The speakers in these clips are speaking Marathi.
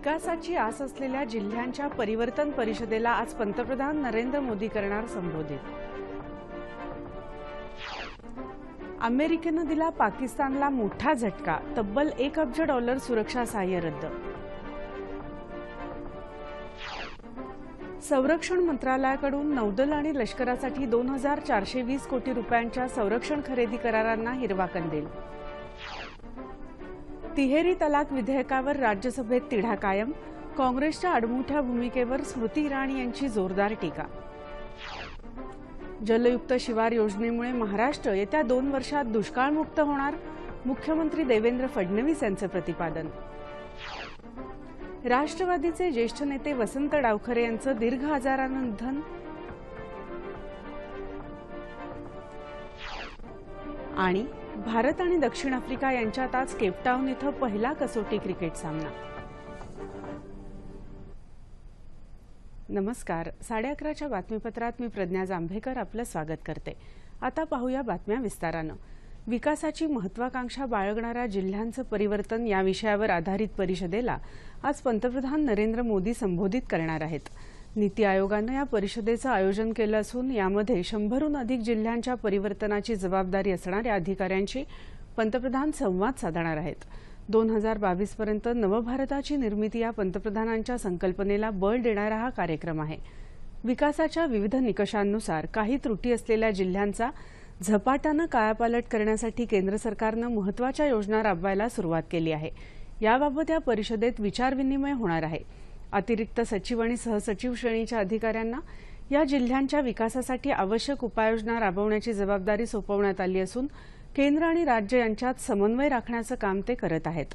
विकासाची आस असलेल्या जिल्ह्यांच्या परिवर्तन परिषदेला आज पंतप्रधान नरेंद्र मोदी करणार संबोधित. अमेरिकेनं दिला पाकिस्तानला मोठा झटका तब्बल एक अब्ज डॉलर सुरक्षा सहाय्य रद्द. संरक्षण मंत्रालयाकडून नौदल आणि लष्करासाठी दोन हजार चारशे वीस कोटी रुपयांच्या संरक्षण खरेदी करारांना हिरवा कंदील. तिहेरी तलाक विधेयकावर राज्यसभेत तिढा कायम. काँग्रेसच्या अडमुठ्या भूमिकेवर स्मृती इराणी यांची जोरदार टीका. जलयुक्त शिवार योजनेमुळे महाराष्ट्र येत्या दोन वर्षात दुष्काळमुक्त होणार मुख्यमंत्री देवेंद्र फडणवीस यांचं प्रतिपादन. राष्ट्रवादीचे ज्येष्ठ नेते वसंत डावखरे यांचं दीर्घ आजारानं निधन आणि भारत आणि दक्षिण आफ्रिका यांच्यात आज केपटाऊन इथं पहिला कसोटी क्रिकेट सामना. नमस्कार. साडे अकराच्या बातमीपत्रात मी प्रज्ञा जांभेकर आपलं स्वागत करते. आता पाहूया बातम्या विस्तारानं. विकासाची महत्वाकांक्षा बाळगणाऱ्या जिल्ह्यांचं परिवर्तन या विषयावर आधारित परिषदेला आज पंतप्रधान नरेंद्र मोदी संबोधित करणार आहेत. नीती आयोगानं या परिषदेचं आयोजन केलं असून यामध्ये शंभरहून अधिक जिल्ह्यांच्या परिवर्तनाची जबाबदारी असणाऱ्या अधिकाऱ्यांशी पंतप्रधान संवाद साधणार आहेत. दोन हजार बावीसपर्यंत नवभारताची निर्मिती या पंतप्रधानांच्या संकल्पनेला बळ देणारा हा कार्यक्रम आहे. विकासाच्या विविध निकषांनुसार काही त्रुटी असलेल्या जिल्ह्यांचा झपाट्यानं कायापालट करण्यासाठी केंद्र सरकारनं महत्त्वाच्या योजना राबवायला सुरुवात केली आहे. याबाबत या परिषदेत विचारविनिमय होणार आहे. अतिरिक्त सचिव आणि सहसचिव श्रेणीच्या अधिकाऱ्यांना या जिल्ह्यांच्या विकासासाठी आवश्यक उपाययोजना राबवण्याची जबाबदारी सोपवण्यात आली असून केंद्र आणि राज्य यांच्यात समन्वय राखण्याचं काम ते करत आहेत.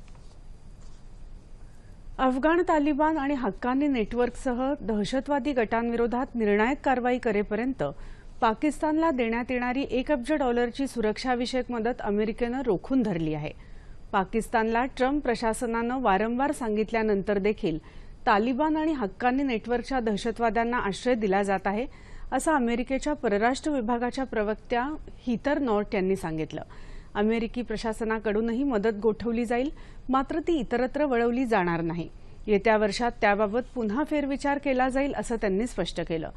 अफगाण तालिबान आणि हक्कानी नेटवर्कसह दहशतवादी गटांविरोधात निर्णायक कारवाई करेपर्यंत पाकिस्तानला देण्यात येणारी एक अब्ज डॉलरची सुरक्षाविषयक मदत अमेरिकेनं रोखून धरली आहे. पाकिस्तानला ट्रम्प प्रशासनानं वारंवार सांगितल्यानंतर देखील तालिबान आणि हक्कानी नेटवर्कच्या दहशतवाद्यांना आश्रय दिला जात आहे असं अमेरिकेच्या परराष्ट्र विभागाच्या प्रवक्त्या हितर नॉर्ट यांनी सांगितलं. अमेरिकी प्रशासनाकडूनही मदत गोठवली जाईल मात्र ती इतरत्र वळवली जाणार नाही. येत्या वर्षात त्याबाबत पुन्हा फेरविचार केला जाईल असं त्यांनी स्पष्ट केलं.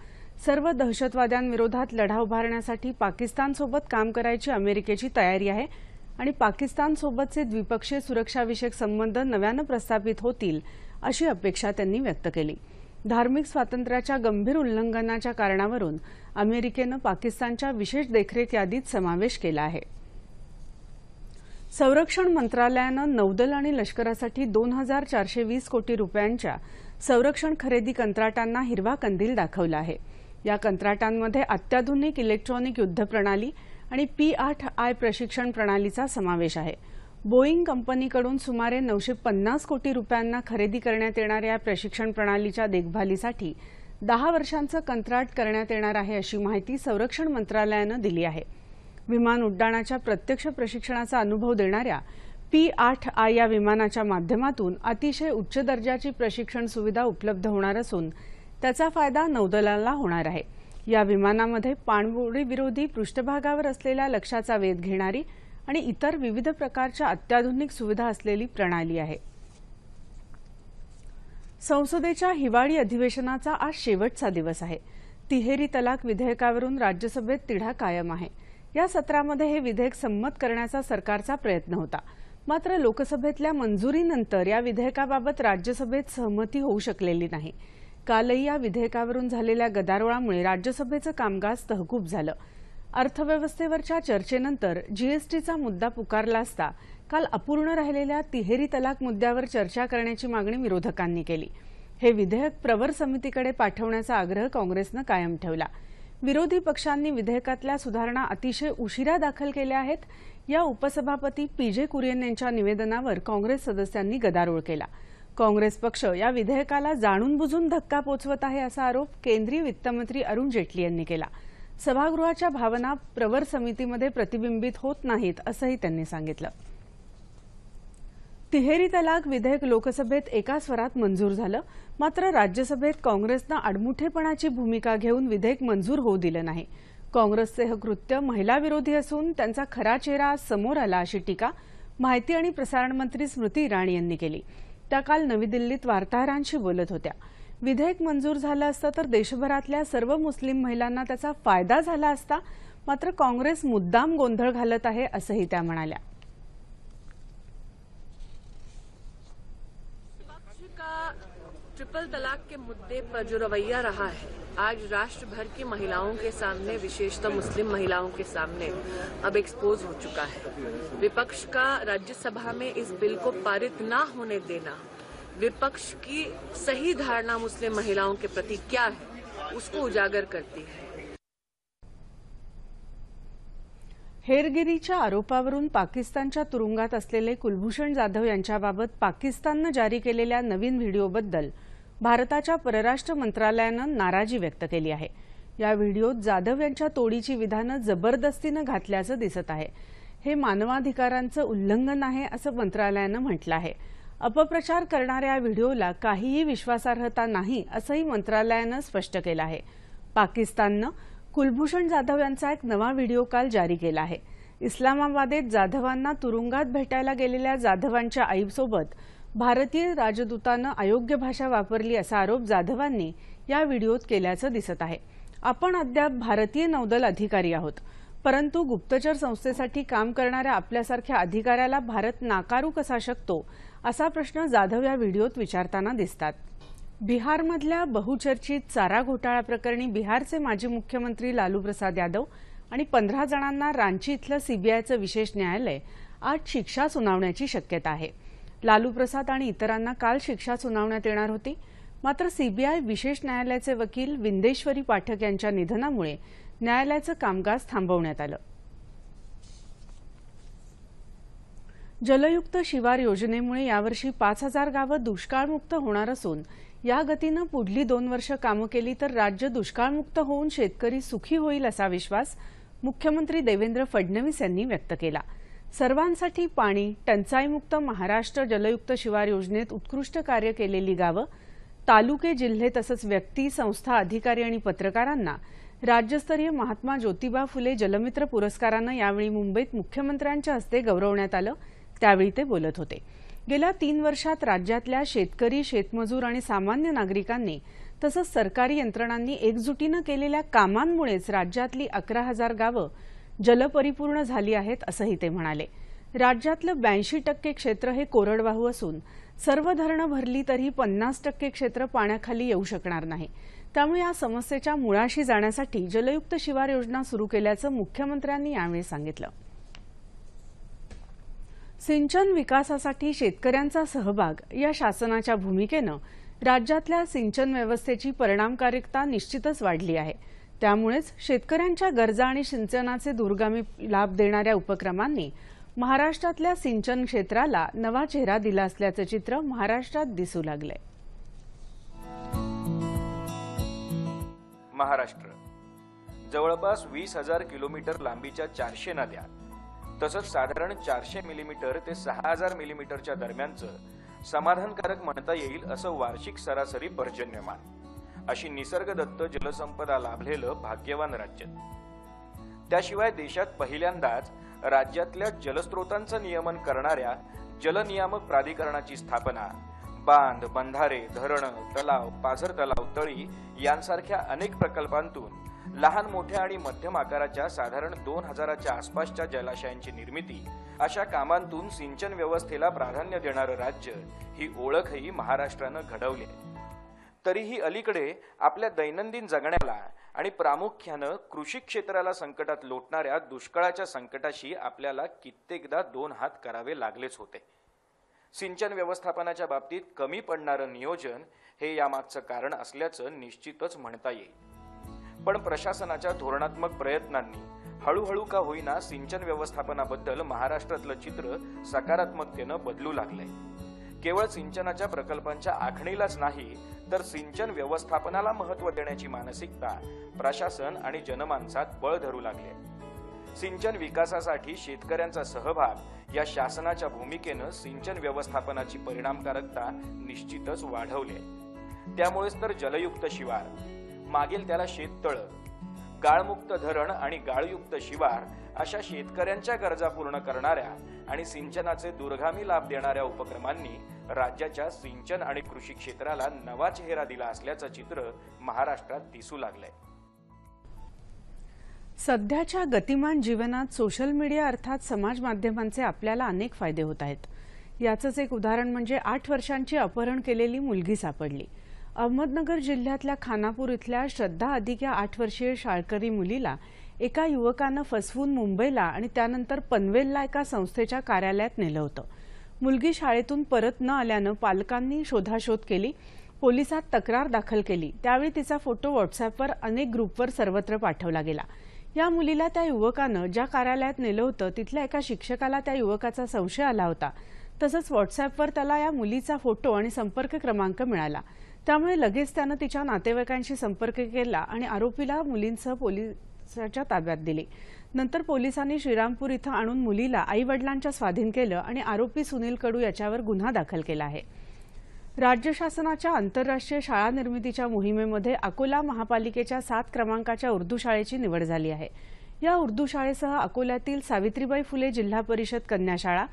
सर्व दहशतवाद्यांविरोधात लढा उभारण्यासाठी पाकिस्तानसोबत काम करायची अमेरिकेची तयारी आहे आणि पाकिस्तानसोबतचे द्विपक्षीय सुरक्षाविषयक संबंध नव्यानं प्रस्थापित होतील अशी अपेक्षा त्यांनी व्यक्त केली. धार्मिक स्वातंत्र्याच्या गंभीर उल्लंघनाच्या कारणावरून अमेरिकेनं पाकिस्तानच्या विशेष देखरेख यादीत समावेश केला आहे. संरक्षण मंत्रालयानं नौदल आणि लष्करासाठी दोन हजार चारशे वीस कोटी रुपयांच्या संरक्षण खरेदी कंत्राटांना हिरवा कंदील दाखवला आहे. या कंत्राटांमध्ये अत्याधुनिक इलेक्ट्रॉनिक युद्धप्रणाली आणि पी आठ आय प्रशिक्षण प्रणालीचा समावेश आहे. बोईंग कंपनीकडून सुमारे नऊशे पन्नास कोटी रुपयांना खरेदी करण्यात येणाऱ्या या प्रशिक्षण प्रणालीच्या देखभालीसाठी दहा वर्षांचं कंत्राट करण्यात येणार आहे अशी माहिती संरक्षण मंत्रालयानं दिली आहे. विमान उड्डाणाच्या प्रत्यक्ष प्रशिक्षणाचा अनुभव देणाऱ्या पी आठ आय या विमानाच्या माध्यमातून अतिशय उच्च दर्जाची प्रशिक्षण सुविधा उपलब्ध होणार असून त्याचा फायदा नौदलाला होणार आहे. या विमानामध्ये पाणबुडी विरोधी पृष्ठभागावर असलेल्या लक्ष्याचा वेध घेणारी आणि इतर विविध प्रकारच्या अत्याधुनिक सुविधा असलेली प्रणाली आहे. संसदेच्या हिवाळी अधिवेशनाचा आज शेवटचा दिवस आहे. तिहेरी तलाक विधेयकावरून राज्यसभेत तिढा कायम आहे. या सत्रामध्ये हे विधेयक संमत करण्याचा सरकारचा प्रयत्न होता. मात्र लोकसभेतल्या मंजुरीनंतर या विधेयकाबाबत राज्यसभेत सहमती होऊ शकलेली नाही. कालही या विधेयकावरून झालेल्या गदारोळामुळे राज्यसभेचं कामकाज तहकूब झालं. अर्थव्यवस्थेवरच्या चर्चेनंतर जीएसटीचा मुद्दा पुकारला असता काल अपूर्ण राहिलेल्या तिहेरी तलाक मुद्द्यावर चर्चा करण्याची मागणी विरोधकांनी केली. हे विधेयक प्रवर समितीकडे पाठवण्याचा आग्रह काँग्रेसनं कायम ठेवला. विरोधी पक्षांनी विधेयकातल्या सुधारणा अतिशय उशिरा दाखल केल्या आहेत या उपसभापती पी जे कुरियन यांच्या निवेदनावर काँग्रेस सदस्यांनी गदारोळ केला. काँग्रेस पक्ष या विधेयकाला जाणून बुजून धक्का पोचवत आहे असा आरोप केंद्रीय वित्तमंत्री अरुण जेटली यांनी केला. सभागृहाच्या भावना प्रवर समितीमध्ये प्रतिबिंबित होत नाहीत असंही त्यांनी सांगितलं. तिहेरी तलाक विधेयक लोकसभेत एका स्वरात मंजूर झालं मात्र राज्यसभेत काँग्रेसनं आडमुठेपणाची भूमिका घेऊन विधेयक मंजूर होऊ दिलं नाही. काँग्रेसचे हे कृत्य महिलाविरोधी असून त्यांचा खरा चेहरा समोर आला अशी टीका माहिती आणि प्रसारण मंत्री स्मृती इराणी यांनी केली. त्या काल नवी दिल्लीत वार्ताहरांशी बोलत होत्या. विधेयक मंजूर तर देशभरातल्या सर्व मुस्लिम त्याचा फ़ायदा झाला मात्र काँग्रेस मुद्दाम गोंधळ घालत का ट्रिपल तलाक के मुद्दे पर जो रवैया रहा है, आज राष्ट्र भर की महिलाओं के सामने, विशेषतः मुस्लिम महिलाओं के सामने, अब एक्सपोज हो चुका है। विपक्ष का राज्यसभा में इस बिल को पारित ना होने देना विपक्ष की सही धारणा मुस्लिम महिलाओं के प्रति क्या है उसको उजागर करती है। हेरगिरीच्या आरोपावरून पाकिस्तानच्या तुरुंगात असलेले कुलभूषण जाधव यांच्याबाबत पाकिस्ताननं जारी केलेल्या नवीन व्हिडिओबद्दल भारताच्या परराष्ट्र मंत्रालयानं नाराजी व्यक्त केली आहे. या व्हिडिओत जाधव यांच्या तोडीची विधानं जबरदस्तीनं घातल्याचं दिसत आहे. हे मानवाधिकारांचं उल्लंघन आहे असं मंत्रालयानं म्हटलं आहे. अपप्रचार करणाऱ्या व्हिडिओला काहीही विश्वासार्हता नाही असंही मंत्रालयानं स्पष्ट केलं आहे. पाकिस्ताननं कुलभूषण जाधव यांचा एक नवा व्हिडिओ काल जारी केला आहे. इस्लामाबादेत जाधवांना तुरुंगात भेटायला गेलेल्या जाधवांच्या आईसोबत भारतीय राजदूतानं अयोग्य भाषा वापरली असा आरोप जाधवांनी या व्हिडिओत केल्याचं दिसत आहे. आपण अद्याप भारतीय नौदल अधिकारी आहोत. परंतु गुप्तचर संस्थेसाठी काम करणाऱ्या आपल्यासारख्या अधिकाऱ्याला भारत नाकारू कसा शकतो असा प्रश्न जाधव या व्हिडिओत विचारताना दिसतात. बिहारमधल्या बहुचर्चित चारा घोटाळा प्रकरणी बिहारचे माजी मुख्यमंत्री लालू प्रसाद यादव आणि पंधरा जणांना रांची इथलं सीबीआयचं विशेष न्यायालय आज शिक्षा सुनावण्याची शक्यता आहे. लालू प्रसाद आणि इतरांना काल शिक्षा सुनावण्यात येणार होती. मात्र सीबीआय विशेष न्यायालयाचे वकील विंदेश्वरी पाठक यांच्या निधनामुळे न्यायालयाचं कामकाज थांबवण्यात आलं. जलयुक्त शिवार योजनेमुळे यावर्षी पाच हजार गावं दुष्काळमुक्त होणार असून या गतीनं पुढली दोन वर्ष कामं केली तर राज्य दुष्काळमुक्त होऊन शेतकरी सुखी होईल असा विश्वास मुख्यमंत्री देवेंद्र फडणवीस यांनी व्यक्त केला. सर्वांसाठी पाणी टंचाईमुक्त महाराष्ट्र जलयुक्त शिवार योजनेत उत्कृष्ट कार्य केलेली गावं तालुके जिल्हे तसंच व्यक्ती संस्था अधिकारी आणि पत्रकारांना राज्यस्तरीय महात्मा ज्योतिबा फुले जलमित्र पुरस्कारानं यावेळी मुंबईत मुख्यमंत्र्यांच्या हस्ते गौरवण्यात आलं. त्यावेळी ते बोलत होते. गेल्या तीन वर्षात राज्यातल्या शेतकरी शेतमजूर आणि सामान्य नागरिकांनी तसंच सरकारी यंत्रणांनी एकजुटीनं केलेल्या कामांमुळेच राज्यातली अकरा हजार गावं जलपरिपूर्ण झाली आहेत असंही ते म्हणाले. राज्यातलं ब्याऐंशी टक्के क्षेत्र हे कोरडवाहू असून सर्व धरणं भरली तरी पन्नास टक्के क्षेत्र पाण्याखाली येऊ शकणार नाही. त्यामुळे या समस्येच्या मुळाशी जाण्यासाठी जलयुक्त शिवार योजना सुरू केल्याचं मुख्यमंत्र्यांनी यावेळी सांगितलं. सिंचन विकासासाठी शेतकऱ्यांचा सहभाग या शासनाच्या भूमिकेनं राज्यातल्या सिंचन व्यवस्थेची परिणामकारकता निश्चितच वाढली आहे. त्यामुळेच शेतकऱ्यांच्या गरजा आणि सिंचनाचे दूरगामी लाभ देणाऱ्या उपक्रमांनी महाराष्ट्रातल्या सिंचन क्षेत्राला नवा चेहरा दिला असल्याचं चित्र महाराष्ट्रात दिसू लागलंय. महाराष्ट्र. जवळपास वीस हजार किलोमीटर लांबीच्या चारशे नद्या तसंच साधारण चारशे मिलीमीटर ते सहा हजार मिलीमीटरच्या दरम्यानचं समाधानकारक म्हणता येईल असं वार्षिक सरासरी पर्जन्यमान. अशी निसर्गदत्त जलसंपदा लाभलेलं भाग्यवान राज्य. त्याशिवाय देशात पहिल्यांदाच राज्यातल्या जलस्रोतांचं नियमन करणाऱ्या जलनियामक प्राधिकरणाची स्थापना बांध बंधारे धरणं तलाव पाझर तलाव तळी यांसारख्या अनेक प्रकल्पांतून लहान मोठ्या आणि मध्यम आकाराच्या साधारण दोन हजाराच्या आसपासच्या जलाशयांची निर्मिती अशा कामांतून सिंचन व्यवस्थेला प्राधान्य देणारं राज्य ही ओळखही महाराष्ट्रानं घडवली आहे. तरीही अलीकडे आपल्या दैनंदिन जगण्याला आणि प्रामुख्यानं कृषी क्षेत्राला संकटात लोटणाऱ्या दुष्काळाच्या संकटाशी आपल्याला कित्येकदा दोन हात करावे लागलेच होते. सिंचन व्यवस्थापनाच्या बाबतीत कमी पडणारं नियोजन हे यामागचं कारण असल्याचं निश्चितच म्हणता येईल. पण प्रशासनाच्या धोरणात्मक प्रयत्नांनी हळूहळू का होईना सिंचन व्यवस्थापनाबद्दल महाराष्ट्रातलं चित्र सकारात्मकतेनं बदलू लागलंय. केवळ सिंचनाच्या प्रकल्पांच्या आखणीलाच नाही तर सिंचन व्यवस्थापनाला महत्त्व देण्याची मानसिकता प्रशासन आणि जनमानसात बळ धरू लागले सिंचन विकासासाठी शेतकऱ्यांचा सहभाग या शासनाच्या भूमिकेनं सिंचन व्यवस्थापनाची परिणामकारकता निश्चितच वाढवली त्यामुळेच तर जलयुक्त शिवार मागील त्याला शेततळ गाळमुक्त धरण आणि गाळयुक्त शिवार अशा शेतकऱ्यांच्या गरजा पूर्ण करणाऱ्या आणि सिंचनाचे दूरगामी लाभ देणाऱ्या उपक्रमांनी राज्याच्या सिंचन आणि कृषी क्षेत्राला नवा चेहरा दिला असल्याचं चित्र महाराष्ट्रात दिसू लागलंय. सध्याच्या गतिमान जीवनात सोशल मीडिया अर्थात समाज माध्यमांचे आपल्याला अनेक फायदे होत आहेत. याचंच एक उदाहरण म्हणजे आठ वर्षांची अपहरण केलेली मुलगी सापडली. अहमदनगर जिल्ह्यातल्या खानापूर इथल्या श्रद्धा अधिक या आठ वर्षीय शाळकरी मुलीला एका युवकानं फसवून मुंबईला आणि त्यानंतर पनवेलला एका संस्थेच्या कार्यालयात नेलं होतं. मुलगी शाळेतून परत न आल्यानं पालकांनी शोधाशोध केली पोलिसात तक्रार दाखल केली. त्यावेळी तिचा फोटो व्हॉट्सअपवर अनेक ग्रुपवर सर्वत्र पाठवला गेला. या मुलीला त्या युवकानं ज्या कार्यालयात नेलं होतं तिथल्या एका शिक्षकाला त्या युवकाचा संशय आला होता. तसंच व्हॉट्सअपवर त्याला या मुलीचा फोटो आणि संपर्क क्रमांक मिळाला. त्यामुळे लगेच त्यानं तिच्या नातेवाईकांशी संपर्क केला आणि आरोपीला मुलींसह पोलिसाच्या ताब्यात दिले. नंतर पोलिसांनी श्रीरामपूर इथं आणून मुलीला आई वडिलांच्या स्वाधीन केलं आणि आरोपी सुनील कडू याच्यावर गुन्हा दाखल केला आहे. राज्य शासनाच्या आंतरराष्ट्रीय शाळा निर्मितीच्या मोहिमेमध्ये अकोला महापालिकेच्या सात क्रमांकाच्या उर्दू शाळेची निवड झाली आहे. या उर्दू शाळेसह अकोल्यातील सावित्रीबाई फुले जिल्हा परिषद कन्या शाळा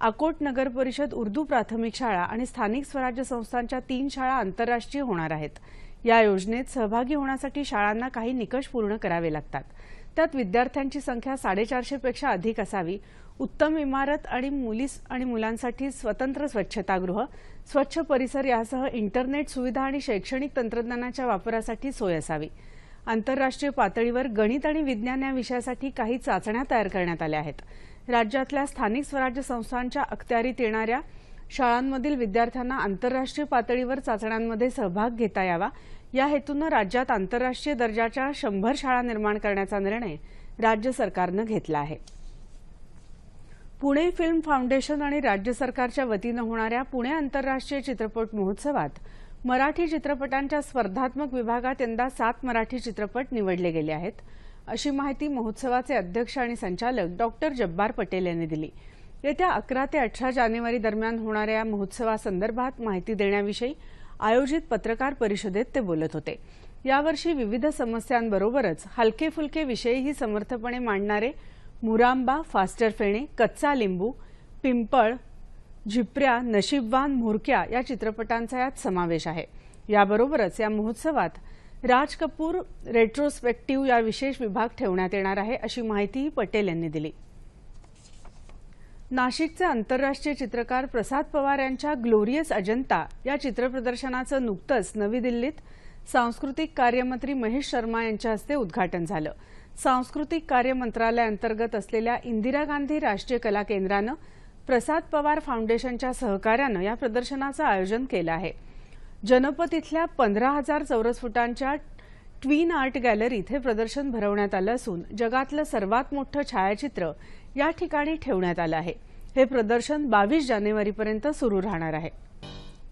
अकोट नगर परिषद उर्दू प्राथमिक शाळा आणि स्थानिक स्वराज्य संस्थांच्या तीन शाळा आंतरराष्ट्रीय होणार आहेत. या योजनेत सहभागी होण्यासाठी शाळांना काही निकष पूर्ण करावे लागतात. त्यात विद्यार्थ्यांची संख्या साडेचारशेपेक्षा अधिक असावी. उत्तम इमारत आणि मुली आणि मुलांसाठी स्वतंत्र स्वच्छतागृह स्वच्छ परिसर यासह इंटरनेट सुविधा आणि शैक्षणिक तंत्रज्ञानाच्या वापरासाठी सोय असावी. आंतरराष्ट्रीय पातळीवर गणित आणि विज्ञान या विषयासाठी काही चाचण्या तयार करण्यात आल्या आहेत. राज्यातल्या स्थानिक स्वराज्य संस्थांच्या अखत्यारीत येणाऱ्या शाळांमधील विद्यार्थ्यांना आंतरराष्ट्रीय पातळीवर चाचण्यांमध्ये सहभाग घेता यावा. या हेतूनं राज्यात आंतरराष्ट्रीय दर्जाच्या शंभर शाळा निर्माण करण्याचा निर्णय राज्य सरकारनं घेतला आहे. पुणे फिल्म फाउंडेशन आणि राज्य सरकारच्या वतीनं होणाऱ्या पुणे आंतरराष्ट्रीय चित्रपट महोत्सवात मराठी चित्रपटांच्या स्पर्धात्मक विभागात यंदा सात मराठी चित्रपट निवडले गेले आहेत. अशी माहिती महोत्सवाचे अध्यक्ष आणि संचालक डॉक्टर जब्बार पटेल यांनी दिली. येत्या अकरा ते अठरा जानेवारी दरम्यान होणाऱ्या महोत्सवासंदर्भात माहिती देण्याविषयी आयोजित पत्रकार परिषदेत ते बोलत होते. यावर्षी विविध समस्यांबरोबरच हलके फुलके विषयही समर्थपणे मांडणारे मुरांबा फास्टर फेणे कच्चा लिंबू पिंपळ झिपऱ्या नशीबवान म्होरक्या या चित्रपटांचा यात समावेश आहे. याबरोबरच या महोत्सवात राज कपूर रेट्रोस्पेक्टिव्ह या विशेष विभाग ठेवण्यात येणार आहे अशी माहितीही पटेल यांनी दिली. नाशिकचे आंतरराष्ट्रीय चित्रकार प्रसाद पवार यांच्या ग्लोरियस अजंता या चित्रप्रदर्शनाचं नुकतंच नवी दिल्लीत सांस्कृतिक कार्यमंत्री महेश शर्मा यांच्या हस्ते उद्घाटन झालं. सांस्कृतिक कार्य मंत्रालयाअंतर्गत असलेल्या इंदिरा गांधी राष्ट्रीय कला केंद्रानं प्रसाद पवार फाउंडेशनच्या सहकार्यानं या प्रदर्शनाचं आयोजन केलं आहे. जनपद इथल्या पंधरा हजार चौरस फुटांच्या ट्वीन आर्ट गॅलरीत हे प्रदर्शन भरवण्यात आलं असून जगातलं सर्वात मोठं छायाचित्र या ठिकाणी ठेवण्यात आलं आहे. हे प्रदर्शन बावीस जानेवारीपर्यंत सुरू राहणार आहे.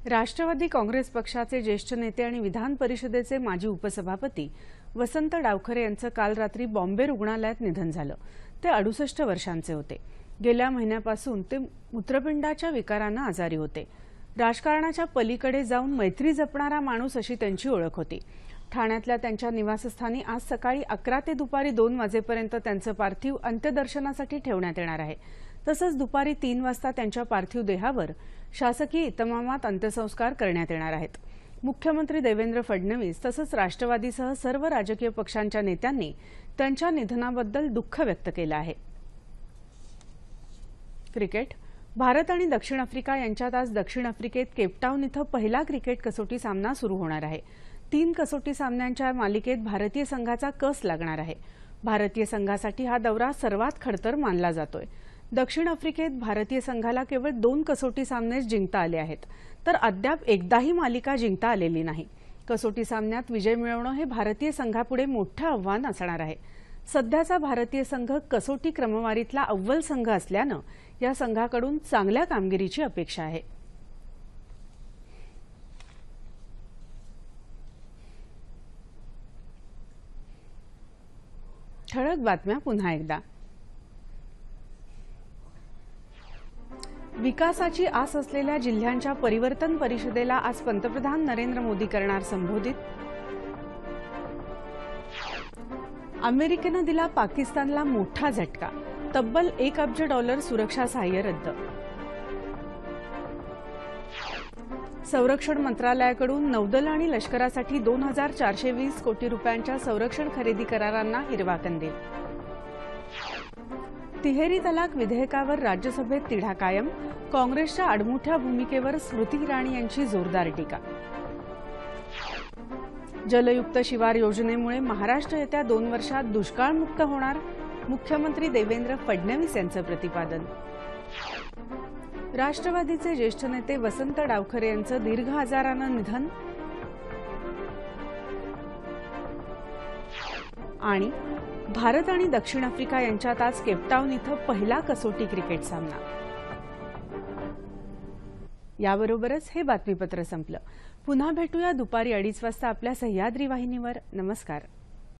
राष्ट्रवादी काँग्रेस पक्षाचे ज्येष्ठ नेते आणि विधान परिषदेचे माजी उपसभापती वसंत डावखरे यांचं काल रात्री बॉम्बे रुग्णालयात निधन झालं. ते अडुसष्ट वर्षांचे होते. गेल्या महिन्यापासून ते मूत्रपिंडाच्या विकारानं आजारी होते. राजकारणाच्या पलीकडे जाऊन मैत्री जपणारा माणूस अशी त्यांची ओळख होती. ठाण्यातल्या त्यांच्या निवासस्थानी आज सकाळी अकरा ते दुपारी दोन वाजेपर्यंत त्यांचं पार्थिव अंत्यदर्शनासाठी ठेवण्यात येणार आहे. तसंच दुपारी तीन वाजता त्यांच्या पार्थिव देहावर शासकीय इतमामात अंत्यसंस्कार करण्यात येणार आहेत. मुख्यमंत्री देवेंद्र फडणवीस तसंच राष्ट्रवादीसह सर्व राजकीय पक्षांच्या नेत्यांनी त्यांच्या निधनाबद्दल दुःख व्यक्त केलं आहे. क्रिकेट. भारत आणि दक्षिण आफ्रिका यांच्यात आज दक्षिण आफ्रिकेत केपटाऊन इथं पहिला क्रिकेट कसोटी सामना सुरू होणार आहे. तीन कसोटी सामन्यांच्या मालिकेत भारतीय संघाचा कस लागणार आहे? भारतीय संघासाठी हा दौरा सर्वात खडतर मानला जातोय. दक्षिण आफ्रिकेत भारतीय संघाला केवळ दोन कसोटी सामनेच जिंकता आले आहेत. तर अद्याप एकदाही मालिका जिंकता आलेली नाही. कसोटी सामन्यात विजय मिळवणं हे भारतीय संघापुढे मोठं आव्हान असणार आहे. सध्याचा भारतीय संघ कसोटी क्रमवारीतला अव्वल संघ असल्यानं या संघाकडून चांगल्या कामगिरीची अपेक्षा आहे. ठळक बातम्या पुन्हा एकदा. विकासाची आस असलेल्या जिल्ह्यांच्या परिवर्तन परिषदेला आज पंतप्रधान नरेंद्र मोदी करणार संबोधित. अमेरिकेनं दिला पाकिस्तानला मोठा झटका. तब्बल एक अब्ज डॉलर सुरक्षा सहाय्य रद्द. संरक्षण मंत्रालयाकडून नौदल आणि लष्करासाठी दोन हजार चारशे वीस कोटी रुपयांच्या संरक्षण खरेदी करारांना हिरवा कंदील. तिहेरी तलाक विधेयकावर राज्यसभेत तिढा कायम. काँग्रेसच्या आडमुठ्या भूमिकेवर स्मृती इराणी यांची जोरदार टीका. जलयुक्त शिवार योजनेमुळे महाराष्ट्र येत्या दोन वर्षात दुष्काळमुक्त होणार मुख्यमंत्री देवेंद्र फडणवीस यांचं प्रतिपादन. राष्ट्रवादीचे ज्येष्ठ नेते वसंत डावखरे यांचं दीर्घ आजारानं निधन. आणि भारत आणि दक्षिण आफ्रिका यांच्यात आज केपटाऊन इथं पहिला कसोटी क्रिकेट सामना. याबरोबरच हे बातमीपत्र संपलं. पुन्हा भेटूया दुपारी अडीच वाजता आपल्या सह्याद्री वाहिनीवर. नमस्कार.